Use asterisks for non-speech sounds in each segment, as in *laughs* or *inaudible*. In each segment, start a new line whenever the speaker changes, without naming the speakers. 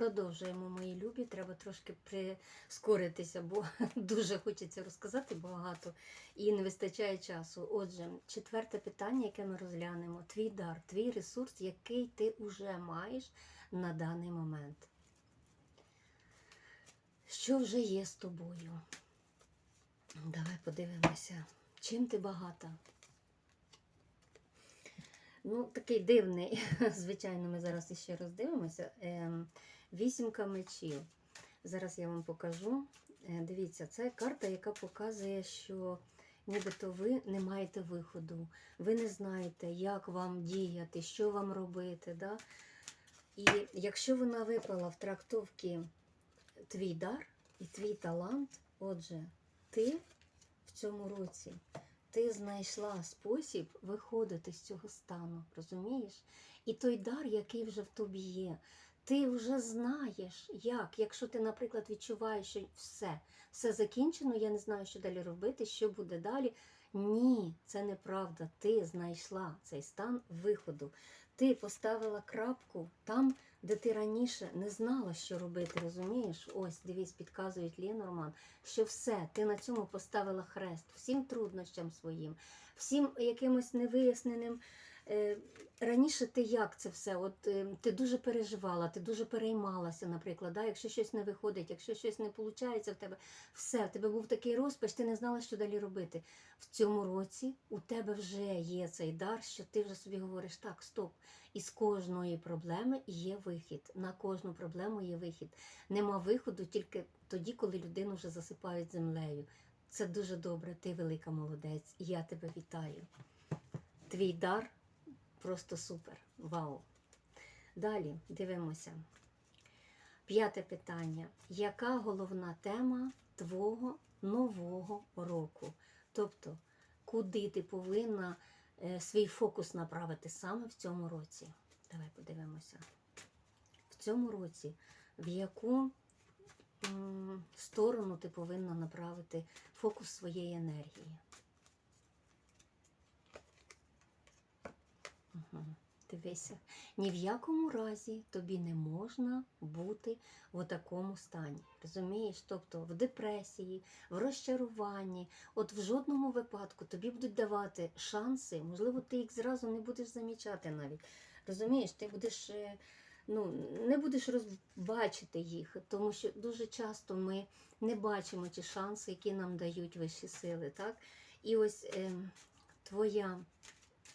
Продовжуємо мої любі. Треба трошки прискоритися, бо *laughs* дуже хочеться розказати багато і не вистачає часу. Отже, четверте питання, яке ми розглянемо: твій дар, твій ресурс, який ти вже маєш на даний момент. Що вже є з тобою? Давай подивимося, чим ти багата. Ну, такий дивний, *laughs* звичайно, ми зараз іще роздивимося. Вісімка мечів. Зараз я вам покажу. Е, Дивіться, це карта, яка показує, що нібито ви не маєте виходу. Ви не знаєте, як вам діяти, що вам робити. Да? І якщо вона випала в трактовці твій дар і твій талант, отже, ти в цьому році ти знайшла спосіб виходити з цього стану, розумієш? І той дар, який вже в тобі є, ти вже знаєш, як. Якщо ти, наприклад, відчуваєш, що все, все закінчено, я не знаю, що далі робити, що буде далі. Ні, це неправда. Ти знайшла цей стан виходу. Ти поставила крапку там, де ти раніше не знала, що робити, розумієш? Ось, дивись, підказують Ленорман, що все, ти на цьому поставила хрест всім труднощам своїм, всім якимось невиясненим. Е, Раніше ти як це все? От е, ти дуже переживала, ти дуже переймалася, наприклад, да? якщо щось не виходить, якщо щось не виходить в тебе, все, в тебе був такий розпач, ти не знала, що далі робити. В цьому році у тебе вже є цей дар, що ти вже собі говориш, так, стоп. Із кожної проблеми є вихід. На кожну проблему є вихід. Нема виходу тільки тоді, коли людину вже засипають землею. Це дуже добре, ти велика молодець, і я тебе вітаю. Твій дар просто супер. Вау! Далі дивимося. П'яте питання. Яка головна тема твого нового року? Тобто, куди ти повинна е, свій фокус направити саме в цьому році? Давай подивимося. В цьому році, в яку сторону ти повинна направити фокус своєї енергії? Дивися, ні в якому разі тобі не можна бути в такому стані. Розумієш? Тобто в депресії, в розчаруванні. От в жодному випадку тобі будуть давати шанси, можливо, ти їх зразу не будеш замічати навіть. Розумієш, ти будеш. е, Ну, не будеш розбачити їх, тому що дуже часто ми не бачимо ті шанси, які нам дають вищі сили. Так? І ось е, твоя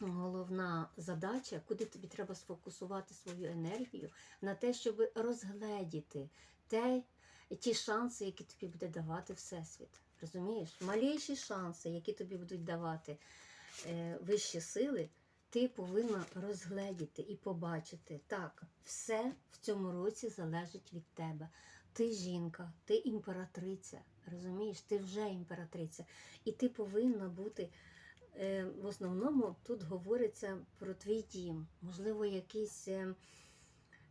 головна задача, куди тобі треба сфокусувати свою енергію на те, щоб розгледіти те, ті шанси, які тобі буде давати Всесвіт. Розумієш? Маліші шанси, які тобі будуть давати е, вищі сили, ти повинна розгледіти і побачити. Так, все в цьому році залежить від тебе. Ти жінка, ти імператриця. Розумієш, ти вже імператриця. І ти повинна бути. Е, В основному тут говориться про твій дім, можливо, якийсь, е,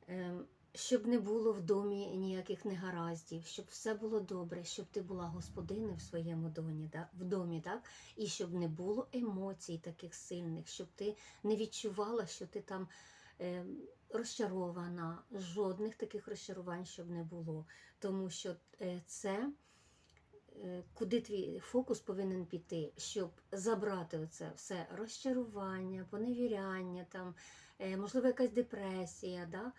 е, щоб не було в домі ніяких негараздів, щоб все було добре, щоб ти була господинею в своєму домі, да? в домі, так? і щоб не було емоцій таких сильних, щоб ти не відчувала, що ти там розчарована, жодних таких розчарувань, щоб не було. Тому що це куди твій фокус повинен піти, щоб забрати оце все розчарування, поневіряння, там, е, можливо, якась депресія. Да?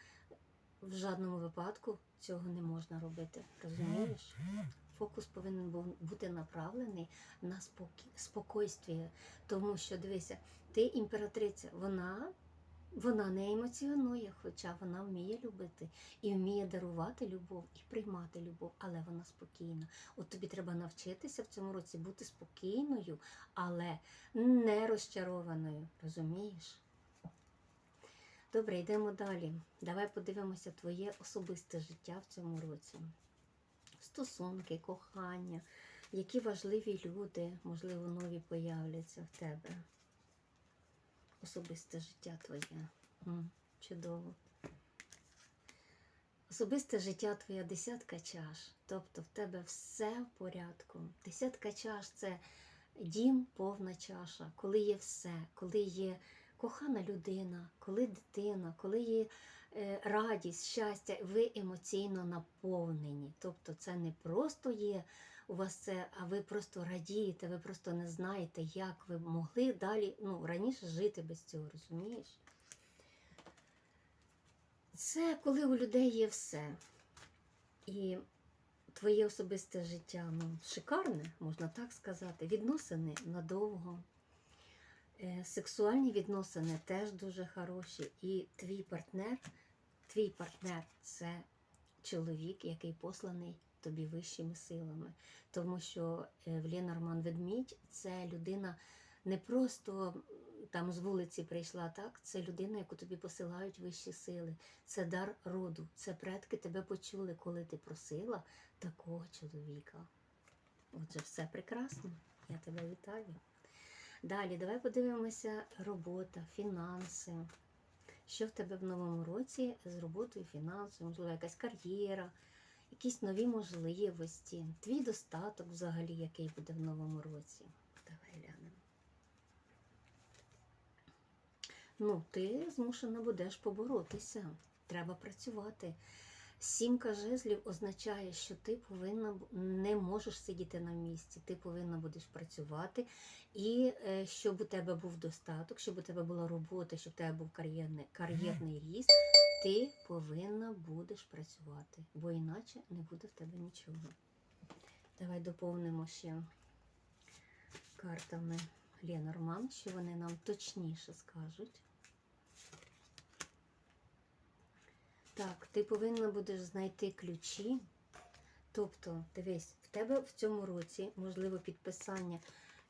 В жодному випадку цього не можна робити. Розумієш? Фокус повинен бути направлений на спокі... спокойствие. Тому що, дивися, ти імператриця, вона, вона не емоціонує, хоча вона вміє любити і вміє дарувати любов і приймати любов, але вона спокійна. От тобі треба навчитися в цьому році бути спокійною, але не розчарованою. Розумієш? Добре, йдемо далі. Давай подивимося твоє особисте життя в цьому році. Стосунки, кохання, які важливі люди, можливо, нові появляться в тебе. Особисте життя твоє. Чудово. Особисте життя твоя десятка чаш. Тобто в тебе все в порядку. Десятка чаш це дім, повна чаша, коли є все, коли є кохана людина, коли дитина, коли є е, радість, щастя, ви емоційно наповнені. Тобто це не просто є у вас це, а ви просто радієте, ви просто не знаєте, як ви могли далі ну, раніше жити без цього, розумієш? Це коли у людей є все. І твоє особисте життя ну, шикарне, можна так сказати. Відносини надовго. Е, Сексуальні відносини теж дуже хороші. І твій партнер, твій партнер це чоловік, який посланий тобі вищими силами. Тому що е, в Ленорман Ведмідь це людина не просто там з вулиці прийшла, так? Це людина, яку тобі посилають вищі сили. Це дар роду. Це предки тебе почули, коли ти просила такого чоловіка. Отже, все прекрасно. Я тебе вітаю. Далі, давай подивимося робота, фінанси. Що в тебе в новому році з роботою, фінансами, можливо, якась кар'єра, якісь нові можливості, твій достаток взагалі, який буде в новому році. Давай глянемо. Ну, ти змушена будеш поборотися. Треба працювати. Сімка жезлів означає, що ти повинна не можеш сидіти на місці. Ти повинна будеш працювати, і е, щоб у тебе був достаток, щоб у тебе була робота, щоб у тебе був кар'єрний, кар'єрний ріст, ти повинна будеш працювати, бо іначе не буде в тебе нічого. Давай доповнимо ще картами Ленорман, що вони нам точніше скажуть. Так, ти повинна будеш знайти ключі. Тобто, дивись, в тебе в цьому році, можливо, підписання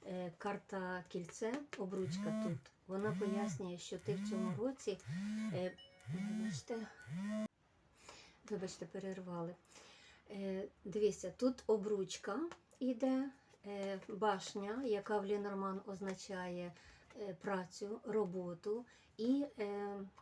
е, карта кільце, обручка тут. Вона пояснює, що ти в цьому році. Е, вибачте, вибачте, перервали. Е, дивися, тут обручка іде, е, башня, яка в Лінорман означає е, працю, роботу, і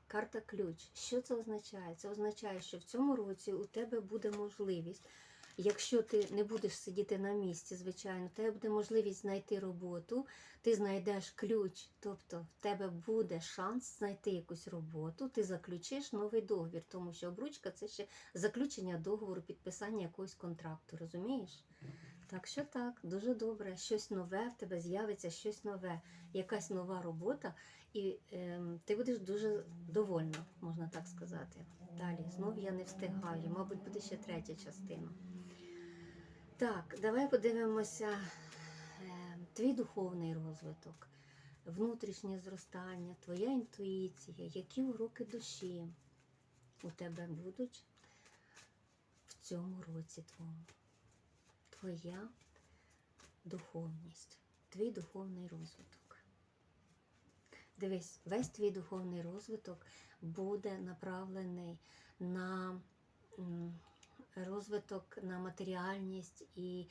карта ключ. Що це означає? Це означає, що в цьому році у тебе буде можливість, якщо ти не будеш сидіти на місці, звичайно, тебе буде можливість знайти роботу, ти знайдеш ключ, тобто в тебе буде шанс знайти якусь роботу, ти заключиш новий договір, тому що обручка це ще заключення договору, підписання якогось контракту, розумієш? Так що так, дуже добре. Щось нове в тебе з'явиться, щось нове, якась нова робота, і ем, ти будеш дуже довольна, можна так сказати. Далі, знов я не встигаю, мабуть, буде ще третя частина. Так, давай подивимося е, твій духовний розвиток, внутрішнє зростання, твоя інтуїція, які уроки душі у тебе будуть в цьому році твоєму. Твоя духовність, твій духовний розвиток. Дивись, весь твій духовний розвиток буде направлений на розвиток, на матеріальність і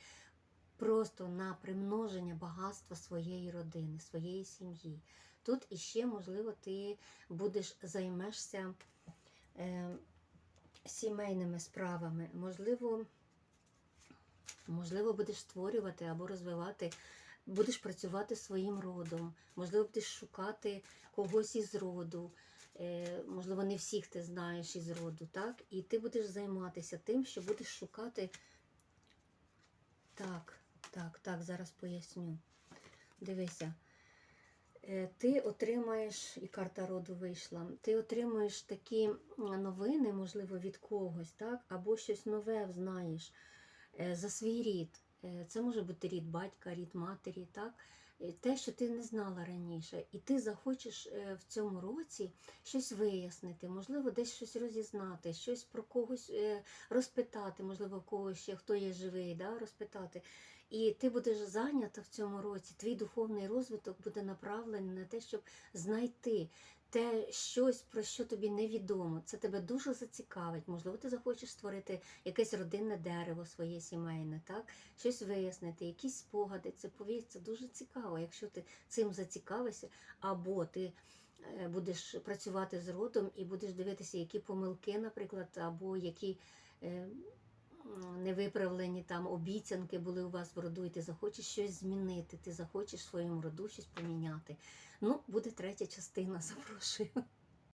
просто на примноження багатства своєї родини, своєї сім'ї. Тут іще, можливо, ти будеш займешся е, сімейними справами, можливо, можливо, будеш створювати або розвивати, будеш працювати своїм родом, можливо, будеш шукати когось із роду. Е, можливо, не всіх ти знаєш із роду, так? І ти будеш займатися тим, що будеш шукати. Так, так, так, зараз поясню. Дивися, е, ти отримаєш, і карта роду вийшла, ти отримуєш такі новини, можливо, від когось, так? або щось нове знаєш е, за свій рід. Е, Це може бути рід батька, рід матері, так? Е, те, що ти не знала раніше, і ти захочеш е, в цьому році щось вияснити, можливо, десь щось розізнати, щось про когось розпитати, можливо, когось ще хто є живий, да, розпитати. І ти будеш зайнята в цьому році, твій духовний розвиток буде направлений на те, щоб знайти те щось, про що тобі невідомо. Це тебе дуже зацікавить. Можливо, ти захочеш створити якесь родинне дерево своє сімейне, так? щось вияснити, якісь спогади. Це повір, це дуже цікаво, якщо ти цим зацікавишся, або ти е, будеш працювати з родом і будеш дивитися, які помилки, наприклад, або які. Невиправлені там обіцянки були у вас в роду, і ти захочеш щось змінити, ти захочеш в своєму роду щось поміняти. Ну, буде третя частина, *laughs* запрошую.